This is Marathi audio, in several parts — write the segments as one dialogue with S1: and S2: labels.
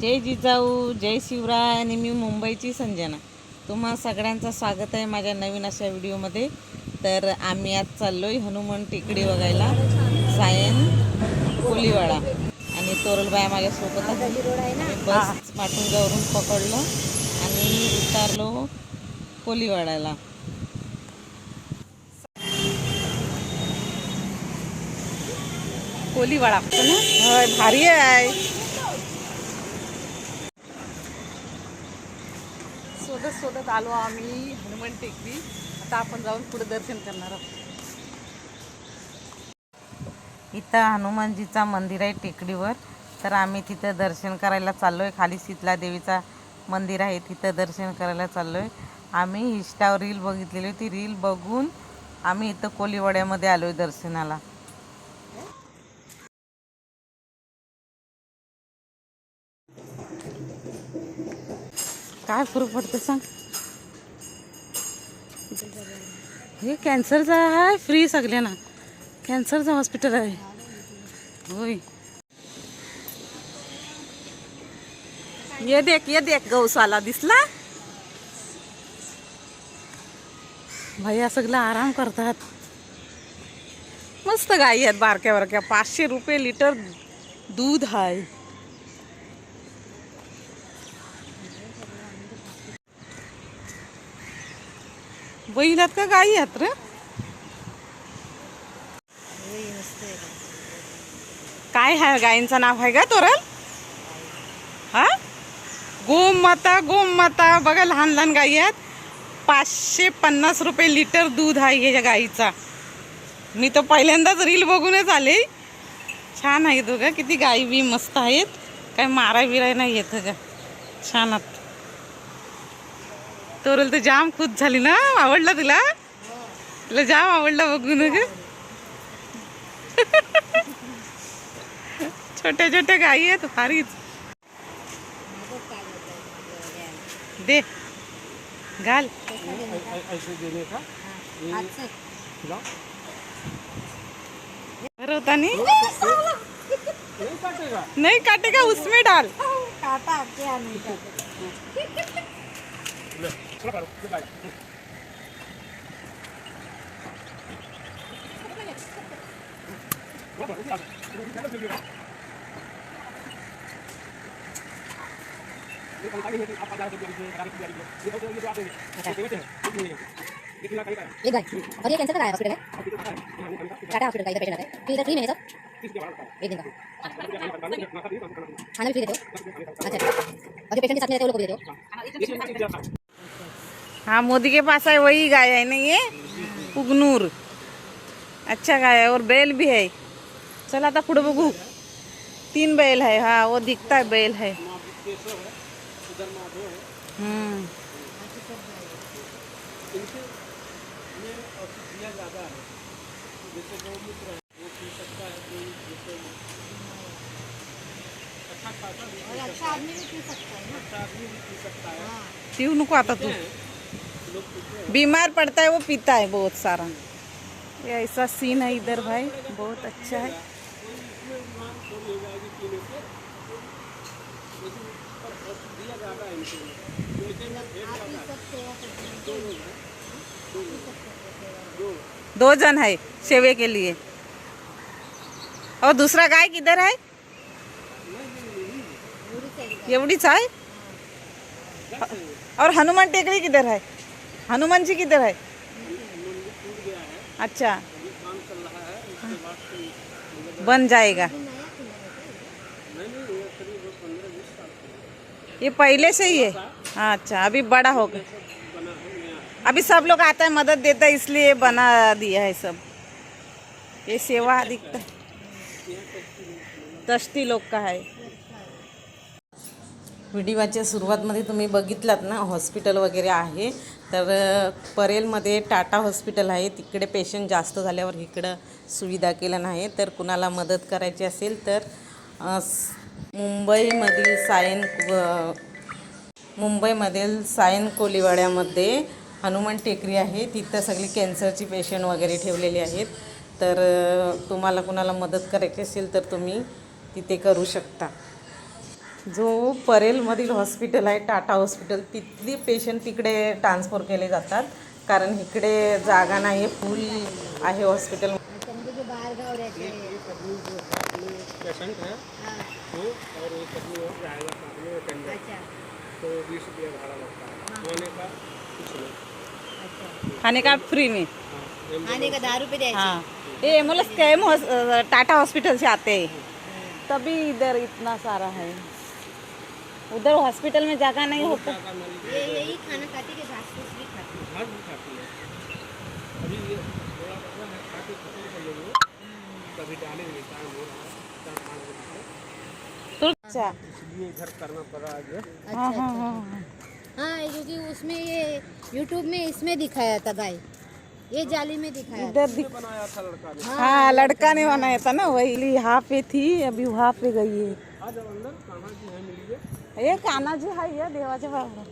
S1: जय जिजाऊ जय शिवराय आणि मी मुंबईची संजना. तुम्हा सगळ्यांचं स्वागत आहे माझ्या नवीन अशा व्हिडिओमध्ये. तर आम्ही आज चाललो आहे हनुमान टेकडी बघायला सायन कोलीवाडा आणि तोरलबाया माझ्यासोबत बस पाटुंग्यावरून पकडलो आणि उतारलो कोलीवाड्याला.
S2: कोलीवाडा. भारी आहे. शोधत शोधत आलो आम्ही हनुमान टेकडी. आता आपण जाऊन पुढे दर्शन करणार आहोत.
S1: इथं हनुमानजीचा मंदिर आहे टेकडीवर. तर आम्ही तिथं दर्शन करायला चाललो आहे खाली शीतला देवीचा मंदिर आहे तिथं दर्शन करायला चाललो आहे आम्ही इंस्टावर रील बघितलेली होती. रील बघून आम्ही इथं कोलीवाड्यामध्ये आलो आहे दर्शनाला.
S2: काय फरक पडतं सांग. हे कॅन्सरचं आहे फ्री सगळ्यांना. कॅन्सरचं हॉस्पिटल आहे. होय. ये देख ये देख गौसाला दिसला. भैया सगळं आराम करतात. मस्त गाई आहेत बारक्या बारक्या पाचशे रुपये लिटर दूध आहे बैल आहेत का गाई आहेत रे? काय आहे गायींचं नाव आहे का तोरल? हा? गोमाता गोमाता बघा लहान लहान गाई आहेत. पाचशे पन्नास रुपये लिटर दूध आहे ह्याच्या गाईचा. मी तर पहिल्यांदाच रील बघूनच आले. छान आहे तो का किती गाई बी मस्त आहेत. काय मारा बिराय नाही येत का छान आहेत. तोरल तर जाम खुश झाली ना? आवडला तुला? तुला जाम आवडला बघून ग. छोट्या छोट्या गाई आहेत भारीच. दे. घाल. होता नहीं नहीं काटेगा उसमें डाल.
S3: एक गाय और ये कैंसर का आया हॉस्पिटल है टाटा हॉस्पिटल का इधर पेशेंट है फिर इधर फ्री में है सब एक दिन का खाना भी फ्री देते हो अच्छा और जो पेशेंट के साथ में रहते हो वो लोग को भी देते हो
S1: हाँ मोदी के पास है वही गाय है ना ये? उगनूर। अच्छा गाय है और बैल भी है। चल आता पुढे बघू तीन बैल है हाँ वो दिखता है बैल है। हम्म। पीऊ नको आता तू। बीमार पड़ता है वो पीता है बहुत सारा। ये ऐसा सीन है इधर भाई बहुत अच्छा है। दो जन है सेवे के लिए। और दूसरा गाय किधर है? एवढीच आहे और हनुमान टेकड़ी किधर है? हनुमान जी किधर है? अच्छा। बन जाएगा। ये पहले से ही है? हाँ अच्छा अभी बड़ा होगा अभी सब लोग आता है, मदद देता है, इसलिए बना दिया है सब। ये सेवा दिखता है तष्टी लोक का आहे व्हिडिओच्या सुरुवातमध्ये तुम्ही बघितलात ना हॉस्पिटल वगैरे आहे. तर परेलमध्ये टाटा हॉस्पिटल आहे. तिकडे पेशंट जास्त झाल्यावर इकडं सुविधा केल्या नाही तर कुणाला मदत करायची असेल तर मुंबईमधील सायन व- मुंबईमधील सायन कोलीवाड्यामध्ये हनुमान टेकरी आहे. तिथं सगळी कॅन्सरची पेशंट वगैरे ठेवलेली आहेत. तर तुम्हाला कुणाला मदत करायची असेल तर तुम्ही तिथे करू शकता.
S4: जो परेलमधील हॉस्पिटल आहे टाटा हॉस्पिटल तिथली पेशंट तिकडे ट्रान्सफर केले जातात. कारण इकडे जागा नाही आहे फुल आहे हॉस्पिटल
S2: अच्छा जो बाहेर गाव रहते
S3: पेशेंट वो और एक आदमी और जाएगा साथ में अटेंडेंट
S2: अच्छा
S3: तो बीस रुपया भाड़ा लगता खाने का
S1: खाने फ्री में
S3: हाँ.
S2: आने का दारू द्यायचे
S1: हाँ ये मतलब स्कैम टाटा हॉस्पिटल से आते. हैं तभी इधर इतना सारा है. उधर हॉस्पिटल में जगह नहीं होता।
S2: ये यही खाना खाती कि घास फूस भी खाती
S3: घास भी खाती है। अभी ये थोड़ा थोड़ा है खा के खत्म कर लेंगे। कभी डालेंगे टाइम हो रहा है। चार पाँच बजे
S1: तो अच्छा।
S3: इसलिए इधर करना पड़ा आज
S2: अच्छा
S1: हाँ
S2: अच्छा।
S1: हाँ हाँ।
S2: हाँ क्योंकि उसमें ये यूट्यूब में इसमें दिखाया था गाय ये जाली में दिखाया
S1: इधर दिख
S3: बनाया था लड़का ने
S1: हाँ लड़का ने बनाया था ना वही यहाँ पे थी अभी वहाँ पे गई है।
S3: जी है
S1: ये काना जी है ये देवाचे बाबा।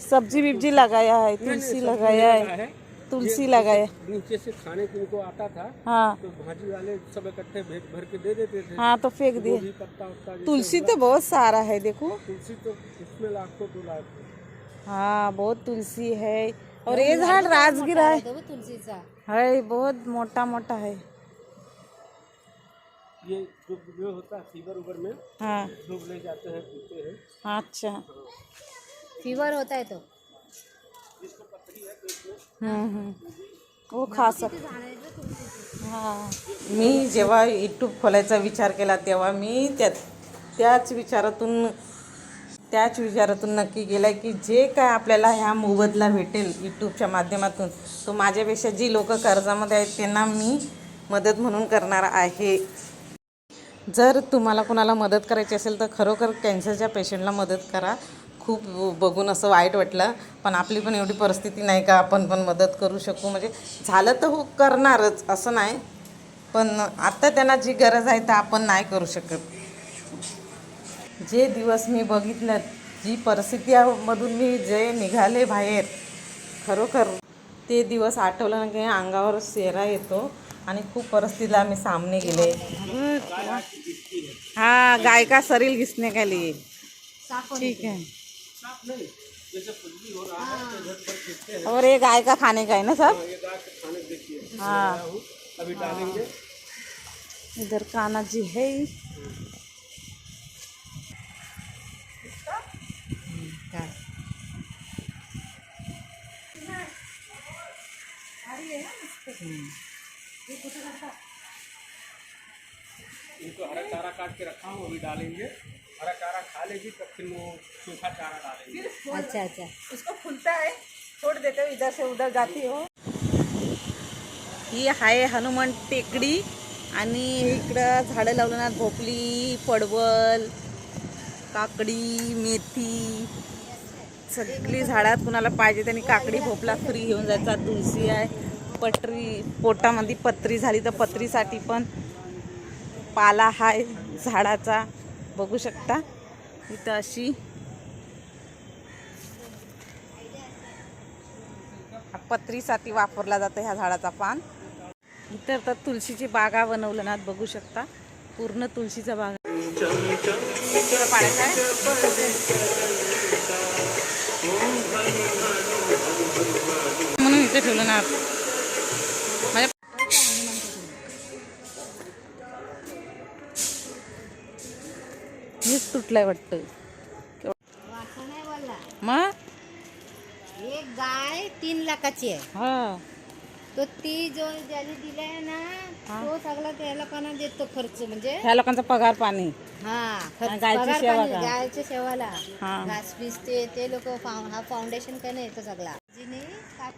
S1: सब्ज़ी बिब्जी लगाया है तुलसी लगाया है तुलसी लगाया
S3: नीचे से खाने को इनको आता था
S1: हाँ।
S3: तो भाजी वाले सब इकट्ठे भेज भर के दे देते थे।
S1: हाँ तो फेंक दिए। तुलसी तो बहुत सारा है देखो।
S3: तुलसी तो इसमें लाखों दो लाख
S1: हाँ बहुत तुलसी है। और ये झाड़ राजगिरा है।
S2: तो वो तुलसीचा
S1: है बहुत मोटा मोटा है।
S3: ये जो जो होता है फीवर उबर में
S1: हाँ।
S3: लोग ले जाते हैं पीते हैं।
S1: अच्छा।
S2: फीवर होता है तो।
S1: हम्म हम्म। वो खा सकते हाँ।
S4: मी जेव्हा यूट्यूब खोलायचा विचार केला तेव्हा मी त्या त्याच विचारातून त्याच विचारातून नक्की केलं की जे काय आपल्याला ह्या मोबदला भेटेल यूट्यूबच्या माध्यमातून तो माझ्यापेक्षा जी लोक कर्जामध्ये आहेत त्यांना मी मदत म्हणून करणार आहे. जर तुम्हाला कोणाला मदत करायची असेल तर खरोखर कॅन्सरच्या पेशंटला मदत करा. खूप बघून असं वाईट वाटलं. पण आपली पण एवढी परिस्थिती नाही का? आपण पण मदत करू शकू. म्हणजे झालं तर हो करणारच असं नाही. पण आत्ता त्यांना जी गरज आहे तर आपण नाही करू शकत. जे दिवस मी बघितलं जी परिस्थितीमधून मी जे निघाले बाहेर खरोखर ते दिवस आठवलं ना की अंगावर सेरा येतो. आणि खूप परिस्थितीला आम्ही सामने गेले
S1: हाँ गाय का शरीर घिसने के लिए ठीक है और ये गाय का खाने का है ना सब हाँ. इधर काना जी है
S3: इनको हरा चारा काट के रखा हूँ अभी डालेंगे। हरा चारा खा लेगी तब फिर वो सूखा चारा डालेंगे।
S2: अच्छा अच्छा।
S1: उसको खुलता है छोड़ देते हो इधर से उधर जाती हो। ही आहे हनुमान टेकडी आणि इकडं झाडं लावलं ना भोपली पडवल काकडी मेथी सगळी झाडात कुणाला पाहिजे त्यांनी काकडी भोपला फ्री घेऊन जायचा. तुळशी आहे. पटरी पोटामध्ये पत्री झाली तर पत्रीसाठी पण पाला हाय झाडाचा. बघू शकता. इथं अशी पत्रीसाठी वापरला जातो ह्या झाडाचा पान. इतर तर तुळशीची बागा बनवलं ना बघू शकता. पूर्ण तुळशीचा बागा. म्हणून इथे ठेवलं ना. तुटलंय वाटतं.
S2: नाही
S1: मग?
S2: एक गाय तीन लाखाची आहे.
S1: हा.
S2: तो ती जो ज्याने दिलाय ना तो सगळा त्या लोकांना देतो खर्च म्हणजे?
S1: ह्या लोकांचा पगार पाणी.
S2: हा खर्च
S1: गायची
S2: पगार
S1: सेवा
S2: पाणी,
S1: का?
S2: गायच्या सेवाला.
S1: हा.
S2: घास पीस ते ते लोक हा फाउंडेशन काय येतो सगळा. जिने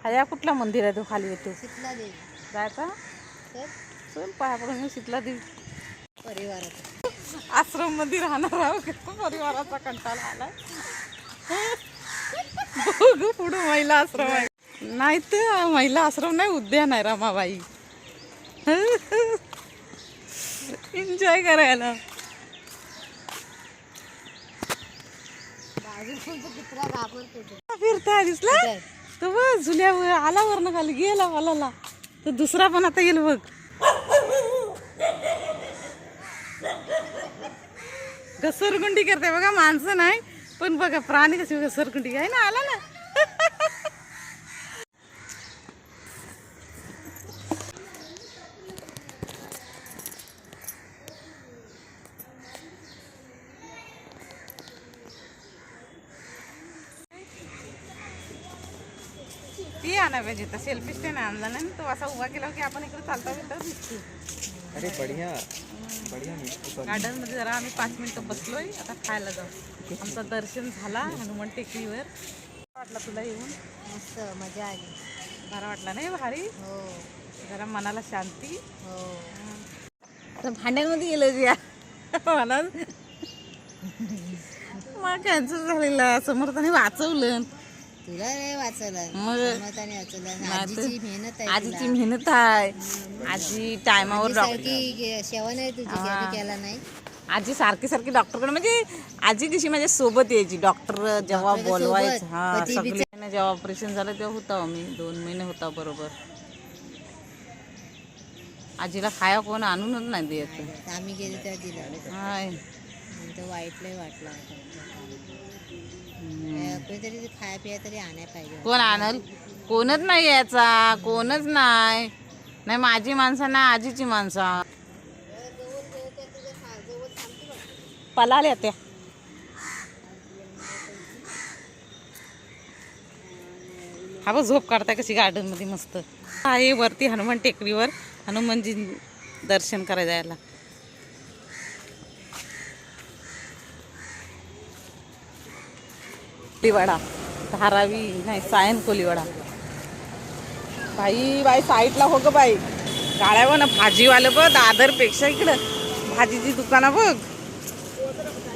S1: हा या कुठला मंदिर आहे तो खाली येतो?
S2: शिकला देवी
S1: जायचा?
S2: तर?
S1: चल पाया पडून मी शिकला देऊ
S2: परिवारात.
S1: आश्रममध्ये राहणार आहो का परिवाराचा कंटाळा आलाय. बघू पुढं महिला आश्रम आहे. नाही तर महिला आश्रम नाही उद्यान आहे रमाबाई. एन्जॉय करायला.
S2: बाजूला कुत्रा घाबरतो तो.
S1: फिरताय दिसला? तो बघ झुल्यावर आला वरनं खाली गेला वालाला तर दुसरा पण आता येईल बघ. घसरगुंडी करते बघा माणसं नाही. पण बघा प्राणी कशी घसरगुंडी आहे ना आला ना? ती आणा पाहिजे तर सेल्फी स्टँड आणला ना तो. असा उभा केला की आपण इकडे चालता बिलता दिसतो
S5: अरे बढ़िया. बढ़िया मिष्टी पण
S1: गार्डनमध्ये जरा आम्ही पाच मिनिटं बसलोय. आता खायला जाऊ. आमचं दर्शन झाला हनुमान टेकडीवर. वाटला तुला येऊन?
S2: मस्त मजा आली.
S1: बरा वाटला नाही भारी?
S2: हो.
S1: जरा मनाला शांती.
S2: हो.
S1: तर भांड्यांमध्ये गेलं जी मला मग कॅन्सल झालेला. समर्थाने वाचवलं.
S2: तुला नाही वाचवलं
S1: मग
S2: मताने वाचवलं
S1: नाही तर-
S2: आजीची मेहनत आहे
S1: आजीची मेहनत आहे. आजी टायमावर
S2: सारखी तुझी केला नाही.
S1: आजी सारखी सारखी डॉक्टरकडे म्हणजे आजी कशी माझ्या सोबत यायची. डॉक्टर जेव्हा बोलवायचं. हा सगळे जेव्हा ऑपरेशन झालं तेव्हा होता. मी दोन महिने होता बरोबर. आजीला खाया कोण आणूनच नाही द्यायचं
S2: आम्ही गेलो तेव्हा दिला वाईट लय वाटला. कोणीतरी खाया पिया तरी आणायला पाहिजे
S1: कोण आणल? कोणच नाही यायचा कोणच नाही. नाही माझी माणसं नाही आजीची माणसं. पलाल्या त्या. हा बघ झोप काढताय कशी गार्डनमध्ये मस्त. आहे वरती हनुमान टेकडीवर हनुमानजी दर्शन करायला जायला. कोलीवाडा. धारावी नाही सायन कोलीवाडा. बाई बाई साईडला हो ग बाई. गाड्यावर ना भाजीवालं बघ दादरपेक्षा इकडं. भाजीची दुकानं बघ.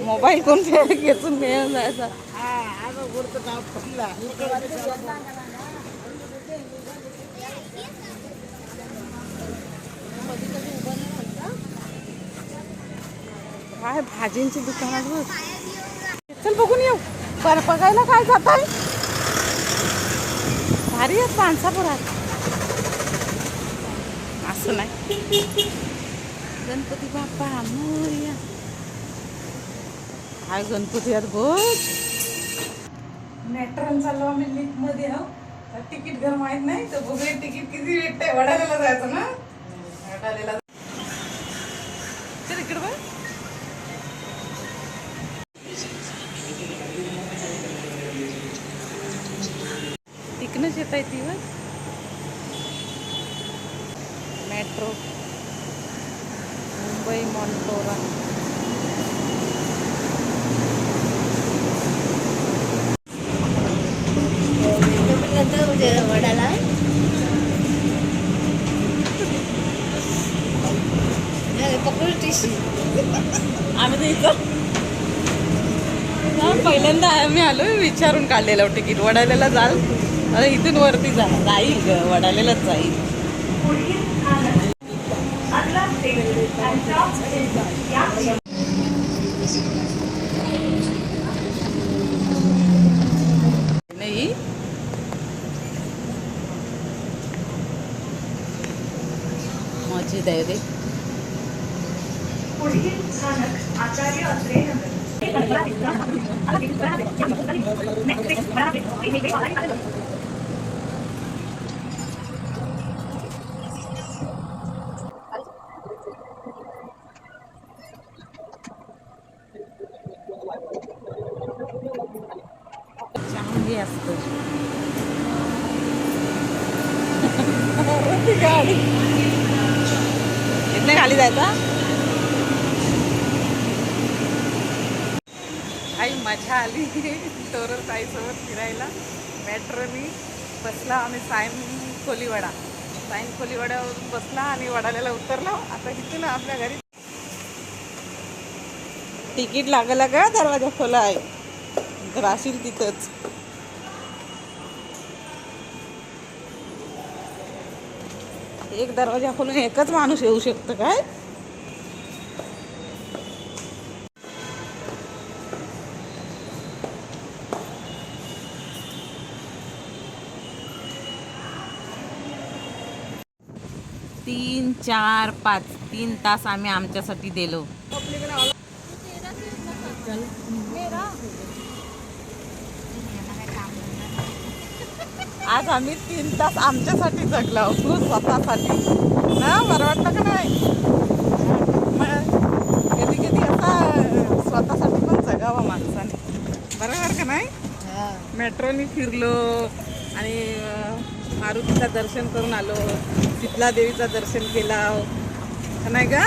S1: मोबाईल कोण घेतून मिळून जायचा काय भाजींची दुकानात बघ. चल बघून येऊ. पर बघायला काय जात आहे भारी आहेत माणसापुरात. असं नाही. गणपती बाप्पा मोरया. काय गणपती आहेत बघ मेट्रोन चाललो आम्ही लिफ्टमध्ये आहो तर तिकीट घर माहीत नाही तर बघूया तिकीट किती भेटतंय वडाल्याला जायचं ना? वडाल्याला चल इकडे बघ तिकनच येत आहे ती बघ मेट्रो मुंबई मॉन्टोरा
S2: वडाला कपूर टिशी
S1: आम्ही तर इथं पहिल्यांदा आम्ही आलो विचारून काढलेलं तिकीट वडाल्याला जाल. आता इथून वरती जा जाईल ग वडाल्यालाच जाईल. नाही. रे आहे रे चांगली असतं ती गाडी इथनं खाली जायचा मजा आली तोरल ताईसोबत फिरायला. मेट्रोनी बसला आम्ही सायन कोलीवाडा सायन कोलीवाड्यावरून बसला आणि वडाल्याला उतरला. आता इथून आपल्या घरी तिकीट लागला का? दरवाजा खोला आहे. तर तिथंच. एक दरवाजा खोलून एकच माणूस येऊ शकतं काय? चार पाच तीन तास आम्ही आमच्यासाठी दिलो. आज आम्ही तीन तास आमच्यासाठी जगलो तू स्वतःसाठी. ना बरं वाटतं का नाही? मग कधी कधी असा स्वतःसाठी पण जगावं माणसाने. बरोबर का नाही? मेट्रोनी फिरलो आणि मारुतीचं दर्शन करून आलो शीतला देवीचं दर्शन केलं. नाही का?